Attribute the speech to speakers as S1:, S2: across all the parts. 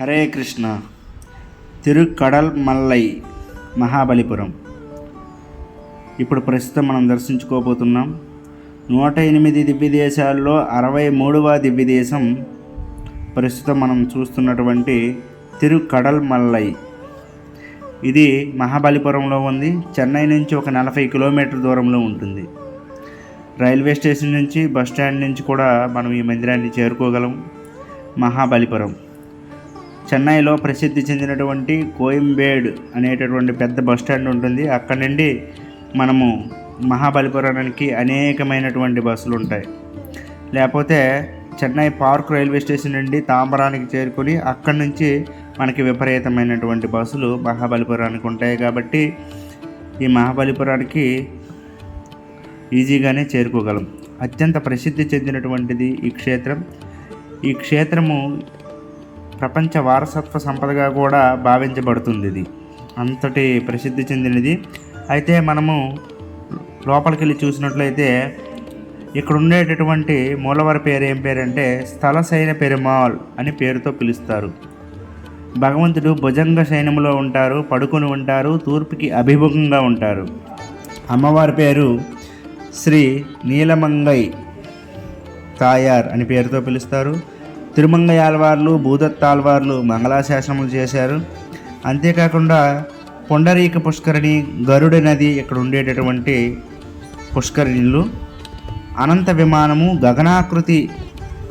S1: హరే కృష్ణ. తిరుక్కడల్ మల్లై మహాబలిపురం. ఇప్పుడు ప్రస్తుతం మనం దర్శించుకోబోతున్నాం. నూట ఎనిమిది దివ్య దేశాల్లో అరవై మూడవ దివ్య దేశం ప్రస్తుతం మనం చూస్తున్నటువంటి తిరుక్కడల్ మల్లై. ఇది మహాబలిపురంలో ఉంది. చెన్నై నుంచి ఒక నలభై కిలోమీటర్ దూరంలో ఉంటుంది. రైల్వే స్టేషన్ నుంచి బస్ స్టాండ్ నుంచి కూడా మనం ఈ మందిరాన్ని చేరుకోగలం. మహాబలిపురం. చెన్నైలో ప్రసిద్ధి చెందినటువంటి కోయంబేడ్ అనేటటువంటి పెద్ద బస్ స్టాండ్ ఉంటుంది. అక్కడ నుండి మనము మహాబలిపురానికి అనేకమైనటువంటి బస్సులు ఉంటాయి. లేకపోతే చెన్నై పార్క్ రైల్వే స్టేషన్ నుండి తాంబరానికి చేరుకొని అక్కడి నుంచి మనకి విపరీతమైనటువంటి బస్సులు మహాబలిపురానికి ఉంటాయి కాబట్టి ఈ మహాబలిపురానికి ఈజీగానే చేరుకోగలం. అత్యంత ప్రసిద్ధి చెందినటువంటిది ఈ క్షేత్రం. ఈ క్షేత్రము ప్రపంచ వారసత్వ సంపదగా కూడా భావించబడుతుంది ఇది అంతటి ప్రసిద్ధి చెందినది. అయితే మనము లోపలికి వెళ్ళి చూసినట్లయితే ఇక్కడ ఉండేటటువంటి మూలవారి పేరు ఏం పేరంటే స్థలశైన పెరుమాల్ అని పేరుతో పిలుస్తారు. భగవంతుడు భుజంగ శయనములో ఉంటారు పడుకొని ఉంటారు తూర్పుకి అభిముఖంగా ఉంటారు. అమ్మవారి పేరు శ్రీ నీలమంగై తాయార్ అని పేరుతో పిలుస్తారు. తిరుమంగయాల్వార్లు భూదత్తాల్వార్లు మంగళాశాసనములు చేశారు. అంతేకాకుండా పొండరీక పుష్కరిణి గరుడ నది ఇక్కడ ఉండేటటువంటి పుష్కరిణిలు అనంత విమానము గగనాకృతి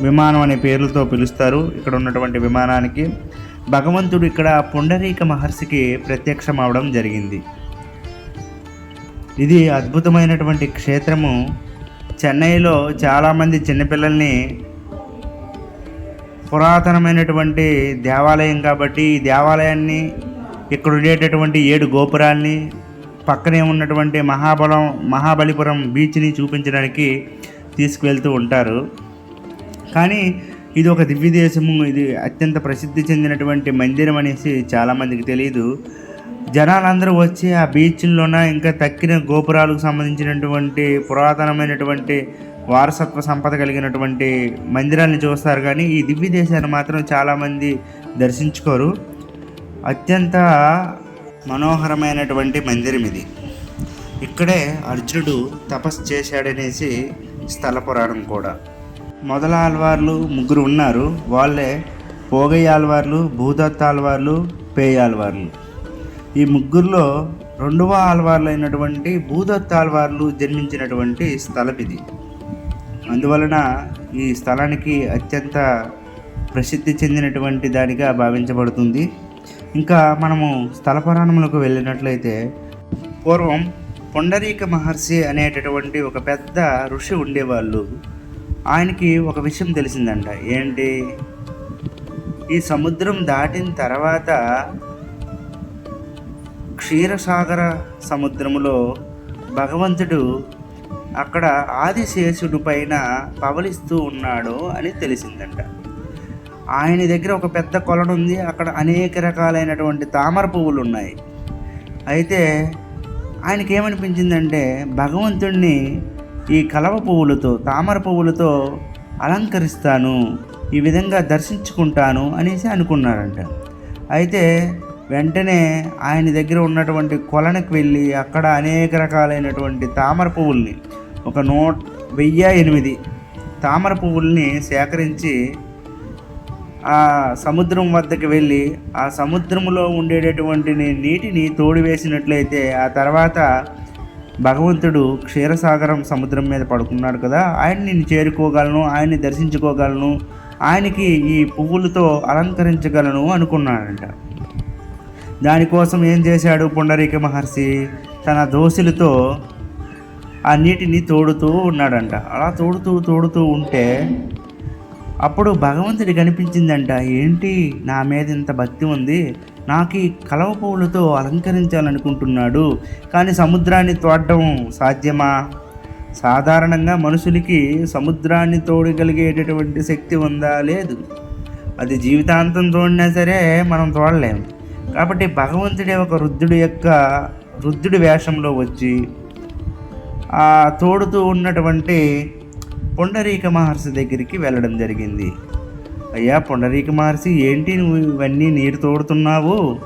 S1: విమానం అనే పేర్లతో పిలుస్తారు ఇక్కడ ఉన్నటువంటి విమానానికి. భగవంతుడు ఇక్కడ పుండరీక మహర్షికి ప్రత్యక్షం అవడం జరిగింది. ఇది అద్భుతమైనటువంటి క్షేత్రము. చెన్నైలో చాలామంది చిన్నపిల్లల్ని పురాతనమైనటువంటి దేవాలయం కాబట్టి ఈ దేవాలయాన్ని ఇక్కడ ఉండేటటువంటి ఏడు గోపురాల్ని పక్కనే ఉన్నటువంటి మహాబలం మహాబలిపురం బీచ్ని చూపించడానికి తీసుకువెళ్తూ ఉంటారు. కానీ ఇది ఒక దివ్య దేశము ఇది అత్యంత ప్రసిద్ధి చెందినటువంటి మందిరం అనేసి చాలామందికి తెలియదు జనాలందరూ వచ్చి ఆ బీచ్లోన ఇంకా తక్కిన గోపురాలకు సంబంధించినటువంటి పురాతనమైనటువంటి వారసత్వ సంపద కలిగినటువంటి మందిరాన్ని చూస్తారు కానీ ఈ దివ్య దేశాన్ని మాత్రం చాలామంది దర్శించుకోరు. అత్యంత మనోహరమైనటువంటి మందిరం ఇది. ఇక్కడే అర్జునుడు తపస్సు చేశాడనేసి స్థల పురాణం కూడా. మొదల ఆల్వార్లు ముగ్గురు ఉన్నారు. వాళ్ళే పోగయ్య ఆల్వార్లు భూదత్త ఆల్వార్లు పేయాల్వార్లు ఈ ముగ్గురులో రెండవ ఆల్వార్లు అయినటువంటి భూదత్త ఆల్వార్లు జన్మించినటువంటి స్థలం ఇది. అందువలన ఈ స్థలానికి అత్యంత ప్రసిద్ధి చెందినటువంటి దానిగా భావించబడుతుంది. ఇంకా మనము స్థల పురాణములకు వెళ్ళినట్లయితే పూర్వం పొండరీక మహర్షి అనేటటువంటి ఒక పెద్ద ఋషి ఉండేవాళ్ళు. ఆయనకి ఒక విషయం తెలిసిందంట. ఏంటి? ఈ సముద్రం దాటిన తర్వాత క్షీరసాగర సముద్రములో భగవంతుడు అక్కడ ఆదిశేషుడు పైన పవలిస్తూ ఉన్నాడు అని తెలిసిందంట. ఆయన దగ్గర ఒక పెద్ద కొలను ఉంది. అక్కడ అనేక రకాలైనటువంటి తామర పువ్వులు ఉన్నాయి. అయితే ఆయనకి ఏమనిపించిందంటే భగవంతుణ్ణి ఈ కలవ పువ్వులతో తామర పువ్వులతో అలంకరిస్తాను ఈ విధంగా దర్శించుకుంటాను అనేసి అనుకున్నారంట. అయితే వెంటనే ఆయన దగ్గర ఉన్నటువంటి కొలనికి వెళ్ళి అక్కడ అనేక రకాలైనటువంటి తామర పువ్వుల్ని ఒక నూట వెయ్యి ఎనిమిది తామర పువ్వుల్ని సేకరించి ఆ సముద్రం వద్దకు వెళ్ళి ఆ సముద్రంలో ఉండేటటువంటి నీటిని తోడివేసినట్లయితే ఆ తర్వాత భగవంతుడు క్షీరసాగరం సముద్రం మీద పడుకున్నాడు కదా. ఆయన్ని నేను చేరుకోగలను ఆయన్ని దర్శించుకోగలను ఆయనకి ఈ పువ్వులతో అలంకరించగలను అనుకున్నాడంట. దానికోసం ఏం చేశాడు పుండరీక మహర్షి? తన దోసులతో ఆ నీటిని తోడుతూ ఉన్నాడంట. అలా తోడుతూ తోడుతూ ఉంటే అప్పుడు భగవంతుడి కనిపించిందంట ఏంటి నా మీద ఇంత భక్తి ఉంది? నాకు ఈ కలవ పువ్వులతో అలంకరించాలనుకుంటున్నాడు. కానీ సముద్రాన్ని తోడడం సాధ్యమా? సాధారణంగా మనుషులకి సముద్రాన్ని తోడగలిగేటటువంటి శక్తి ఉందా? లేదు. అది జీవితాంతం తోడినా సరే మనం తోడలేం. కాబట్టి భగవంతుడే ఒక వృద్ధుడు యొక్క వృద్ధుడి వేషంలో వచ్చి తోడుతూ ఉన్నటువంటి పుండరీక మహర్షి దగ్గరికి వెళ్ళడం జరిగింది. అయ్యా పొండరీక మహర్షి ఏంటి నువ్వు ఇవన్నీ నీరు తోడుతున్నావు?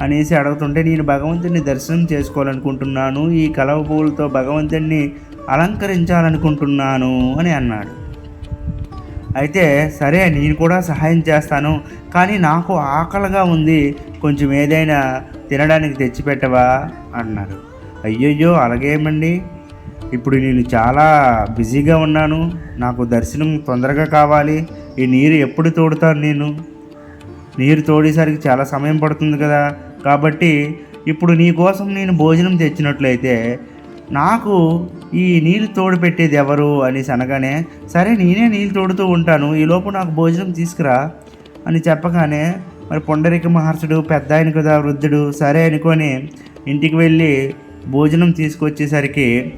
S1: అనేసి అడుగుతుంటే నేను భగవంతుడిని దర్శనం చేసుకోవాలనుకుంటున్నాను ఈ కలవ పువ్వులతో భగవంతుడిని అలంకరించాలనుకుంటున్నాను అని అన్నాడు. అయితే సరే నేను కూడా సహాయం చేస్తాను కానీ నాకు ఆకలిగా ఉంది కొంచెం ఏదైనా తినడానికి తెచ్చిపెట్టవా? అన్నారు. అయ్యయ్యో అలాగేమండి? ఇప్పుడు నేను చాలా బిజీగా ఉన్నాను. నాకు దర్శనం తొందరగా కావాలి. ఈ నీరు ఎప్పుడు తోడుతాను నేను? నీరు తోడేసరికి చాలా సమయం పడుతుంది కదా. కాబట్టి ఇప్పుడు నీ కోసం నేను భోజనం తెచ్చినట్లయితే నాకు ఈ నీళ్ళు తోడు పెట్టేది ఎవరు అనేసి అనగానే సరే నేనే నీళ్ళు తోడుతూ ఉంటాను. ఈలోపు నాకు భోజనం తీసుకురా అని చెప్పగానే మరి పొండరిక మహర్షుడు పెద్ద ఆయన కదా వృద్ధుడు సరే అనుకొని ఇంటికి వెళ్ళి భోజనం తీసుకొచ్చేసరికి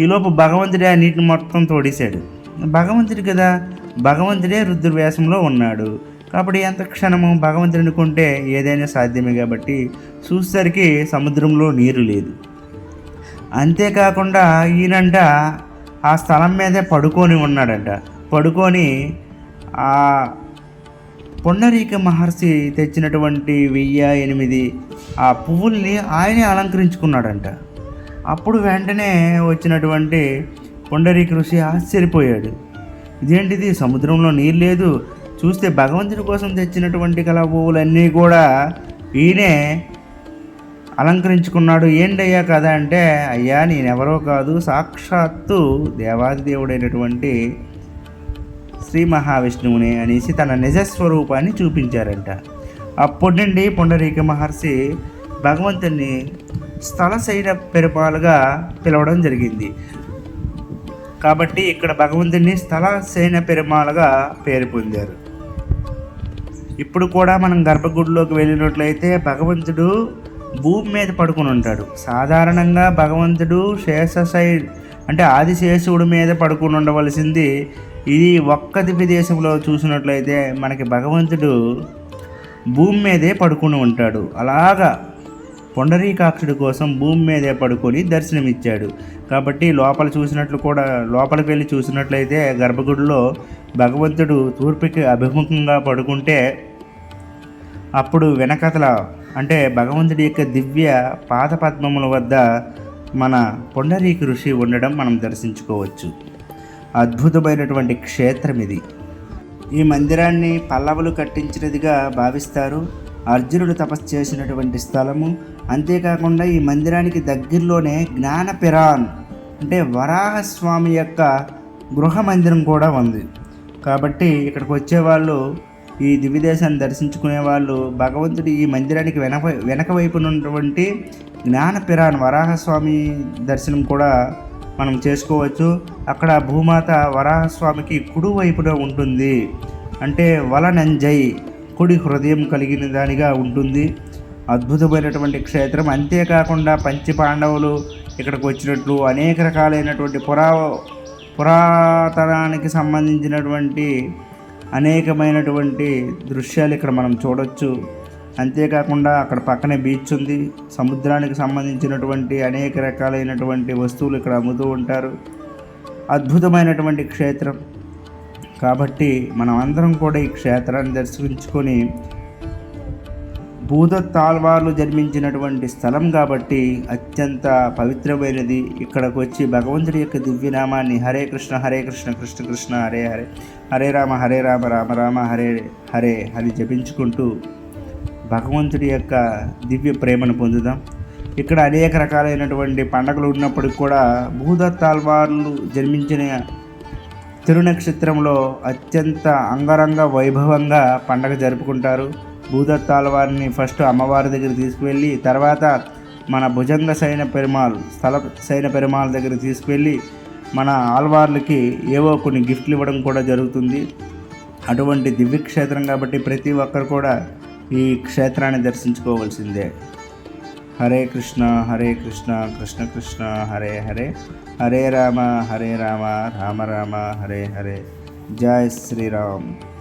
S1: ఈలోపు భగవంతుడే ఆ నీటిని మొత్తం తోడేశాడు. భగవంతుడు కదా? భగవంతుడే రుద్రవేషంలో ఉన్నాడు. కాబట్టి ఎంత క్షణము భగవంతుడు అనుకుంటే ఏదైనా సాధ్యమే కాబట్టి చూసేసరికి సముద్రంలో నీరు లేదు. అంతేకాకుండా ఈయనంట ఆ స్థలం మీదే పడుకొని ఉన్నాడంట. పడుకొని ఆ పొండరీక మహర్షి తెచ్చినటువంటి వెయ్యి ఎనిమిది ఆ పువ్వుల్ని ఆయనే అలంకరించుకున్నాడంట. అప్పుడు వెంటనే వచ్చినటువంటి పొండరీక ఋషి ఆశ్చర్యపోయాడు. ఇదేంటిది? సముద్రంలో నీరు లేదు. చూస్తే భగవంతుడి కోసం తెచ్చినటువంటి కళ పువ్వులన్నీ కూడా ఈయనే అలంకరించుకున్నాడు. ఏంటయ్యా కదా అంటే అయ్యా నేనెవరో కాదు సాక్షాత్తు దేవాది దేవుడైనటువంటి శ్రీ మహావిష్ణువుని అనేసి తన నిజస్వరూపాన్ని చూపించారంట. అప్పటి నుండి పుండరీక మహర్షి భగవంతుని స్థల శైల పెరుపాలుగా పిలవడం జరిగింది. కాబట్టి ఇక్కడ భగవంతుడిని స్థలశైన పెరుమాలుగా పేరు పొందారు. ఇప్పుడు కూడా మనం గర్భగుడిలోకి వెళ్ళినట్లయితే భగవంతుడు భూమి మీద పడుకుని ఉంటాడు. సాధారణంగా భగవంతుడు శేషశై అంటే ఆదిశేషుడు మీద పడుకుని ఉండవలసింది ఇది ఒక్క దివ్య దేశంలో చూసినట్లయితే మనకి భగవంతుడు భూమి మీదే పడుకుని ఉంటాడు. అలాగా పొండరీకాక్షుడి కోసం భూమి మీదే పడుకొని దర్శనమిచ్చాడు. కాబట్టి లోపల చూసినట్లు కూడా లోపలికి వెళ్ళి చూసినట్లయితే గర్భగుడిలో భగవంతుడు తూర్పుకి అభిముఖంగా పడుకుంటే అప్పుడు వెనకతల అంటే భగవంతుడి యొక్క దివ్య పాదపద్మముల వద్ద మన పొండరీక ఋషి ఉండడం మనం దర్శించుకోవచ్చు. అద్భుతమైనటువంటి క్షేత్రం ఇది ఈ మందిరాన్ని పల్లవులు కట్టించినదిగా భావిస్తారు. అర్జునుడు తపస్సు చేసినటువంటి స్థలము. అంతేకాకుండా ఈ మందిరానికి దగ్గరలోనే జ్ఞానపిరాన్ అంటే వరాహస్వామి యొక్క గృహ మందిరం కూడా ఉంది. కాబట్టి ఇక్కడికి వచ్చేవాళ్ళు ఈ దివ్యదేశాన్ని దర్శించుకునే వాళ్ళు భగవంతుడి ఈ మందిరానికి వెనక వెనక వైపున ఉన్నటువంటి జ్ఞానపిరాన్ వరాహస్వామి దర్శనం కూడా మనం చేసుకోవచ్చు. అక్కడ భూమాత వరాహస్వామికి కుడి వైపున ఉంటుంది. అంటే వలనంజై కుడి హృదయం కలిగిన దానిగా ఉంటుంది. అద్భుతమైనటువంటి క్షేత్రం. అంతేకాకుండా పంచి పాండవులు ఇక్కడికి వచ్చినట్లు అనేక రకాలైనటువంటి పురా పురాతనానికి సంబంధించినటువంటి అనేకమైనటువంటి దృశ్యాలు ఇక్కడ మనం చూడొచ్చు. అంతేకాకుండా అక్కడ పక్కనే బీచ్ ఉంది. సముద్రానికి సంబంధించినటువంటి అనేక రకాలైనటువంటి వస్తువులు ఇక్కడ అమ్ముతూ ఉంటారు. అద్భుతమైనటువంటి క్షేత్రం. కాబట్టి మనం అందరం కూడా ఈ క్షేత్రాన్ని దర్శించుకొని భూదత్తాల్వార్లు జన్మించినటువంటి స్థలం కాబట్టి అత్యంత పవిత్రమైనది. ఇక్కడికి వచ్చి భగవంతుడి యొక్క దివ్యనామాన్ని హరే కృష్ణ హరే కృష్ణ కృష్ణ కృష్ణ హరే హరే హరే రామ హరే రామ రామ రామ హరే హరే అని జపించుకుంటూ భగవంతుడి యొక్క దివ్య ప్రేమను పొందుదాం. ఇక్కడ అనేక రకాలైనటువంటి పండగలు ఉన్నప్పటికి కూడా భూదత్తాల్వార్లు జన్మించిన తిరునక్షత్రంలో అత్యంత అంగరంగ వైభవంగా పండగ జరుపుకుంటారు. భూదత్తాల వారిని ఫస్ట్ అమ్మవారి దగ్గర తీసుకువెళ్ళి తర్వాత మన భుజంగ సైన పెరుమాల్ స్థల సైన పెరుమాళ్ళ దగ్గర తీసుకువెళ్ళి మన ఆల్వార్లకి ఏవో కొన్ని గిఫ్ట్లు ఇవ్వడం కూడా జరుగుతుంది. అటువంటి దివ్యక్షేత్రం కాబట్టి ప్రతి ఒక్కరు కూడా ఈ క్షేత్రాన్ని దర్శించుకోవాల్సిందే. హరే కృష్ణ హరే కృష్ణ కృష్ణ కృష్ణ హరే హరే. హరే రామ హరే రామ రామ రామ హరే హరే. జయ శ్రీరామ్.